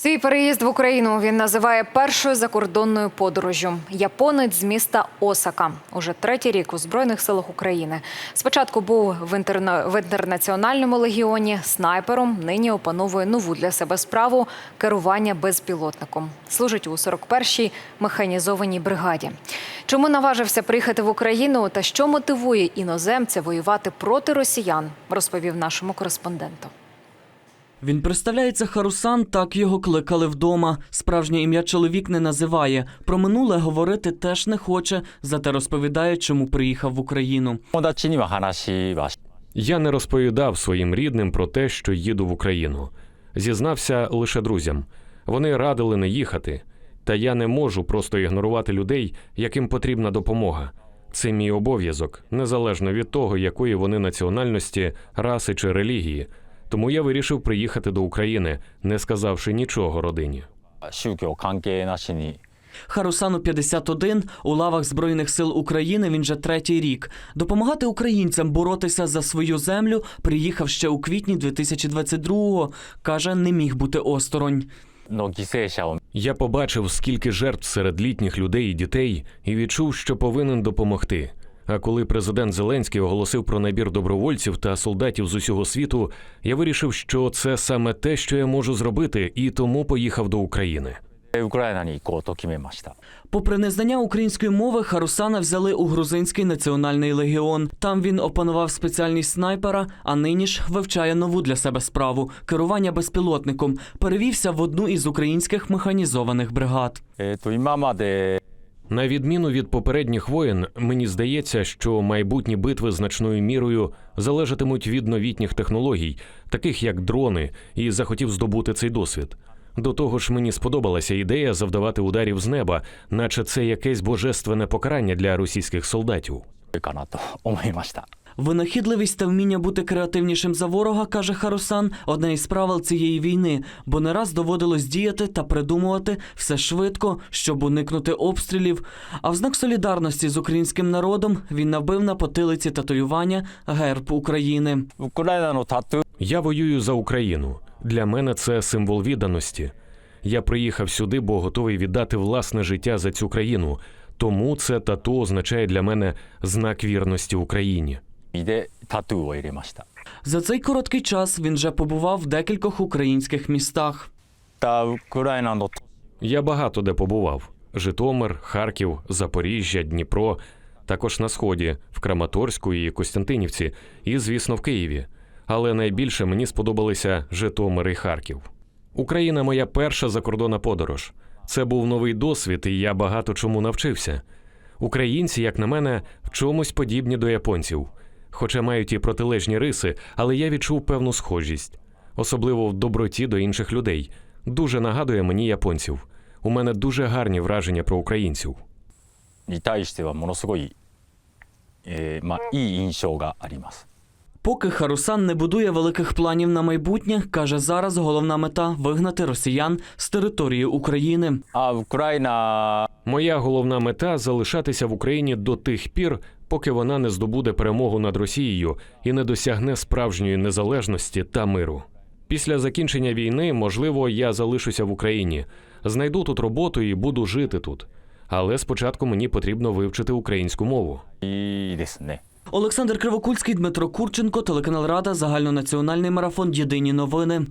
Свій переїзд в Україну він називає першою закордонною подорожжю. Японець з міста Осака. Уже третій рік у Збройних силах України. Спочатку був в, інтерна... в інтернаціональному легіоні снайпером. Нині опановує нову для себе справу керування безпілотником. Служить у 41-й механізованій бригаді. Чому наважився приїхати в Україну та що мотивує іноземця воювати проти росіян, розповів нашому кореспонденту. Він представляється Харусан, так його кликали вдома. Справжнє ім'я чоловік не називає. Про минуле говорити теж не хоче, зате розповідає, чому приїхав в Україну. Я не розповідав своїм рідним про те, що їду в Україну. Зізнався лише друзям. Вони радили не їхати. Та я не можу просто ігнорувати людей, яким потрібна допомога. Це мій обов'язок, незалежно від того, якої вони національності, раси чи релігії. Тому я вирішив приїхати до України, не сказавши нічого родині. Харусану 51 у лавах Збройних сил України. Він вже третій рік допомагати українцям боротися за свою землю приїхав ще у квітні 2022-го. Каже, не міг бути осторонь. Ну, я побачив, скільки жертв серед літніх людей і дітей, і відчув, що повинен допомогти. А коли президент Зеленський оголосив про набір добровольців та солдатів з усього світу, я вирішив, що це саме те, що я можу зробити, і тому поїхав до України. Попри незнання української мови, Харусана взяли у грузинський національний легіон. Там він опанував спеціальність снайпера, а нині ж вивчає нову для себе справу керування безпілотником. Перевівся в одну із українських механізованих бригад. На відміну від попередніх воєн, мені здається, що майбутні битви значною мірою залежатимуть від новітніх технологій, таких як дрони, і захотів здобути цей досвід. До того ж, мені сподобалася ідея завдавати ударів з неба, наче це якесь божественне покарання для російських солдатів. Винахідливість та вміння бути креативнішим за ворога, каже Харусан, одне із правил цієї війни, бо не раз доводилось діяти та придумувати все швидко, щоб уникнути обстрілів. А в знак солідарності з українським народом він набив на потилиці татуювання герб України. Я воюю за Україну. Для мене це символ відданості. Я приїхав сюди, бо готовий віддати власне життя за цю країну. Тому це тату означає для мене знак вірності Україні. でタトゥーを入れました За цей короткий час він вже побував в декількох українських містах. たウクライナの Я багато де побував: Житомир, Харків, Запоріжжя, Дніпро, також на сході, в Краматорську і Костянтинівці, і, звісно, в Києві. Але найбільше мені сподобалися Житомир і Харків. Україна моя перша закордонна подорож. Це був новий досвід, і я багато чому навчився. Українці, як на мене, в чомусь подібні до японців, хоча мають і протилежні риси, але я відчув певну схожість, особливо в доброті до інших людей. Дуже нагадує мені японців. У мене дуже гарні враження про українців. に対してはものすごい、えーまあ、いい印象があります Поки Харусан не будує великих планів на майбутнє, каже зараз головна мета вигнати росіян з території України. あウクライナ Моя головна мета залишатися в Україні до тих пір, поки вона не здобуде перемогу над Росією і не досягне справжньої незалежності та миру. Після закінчення війни, можливо, я залишуся в Україні, знайду тут роботу і буду жити тут. Але спочатку мені потрібно вивчити українську мову. Олександр Кривокульський, Дмитро Курченко, телеканал Рада, загальнонаціональний марафон Єдині новини.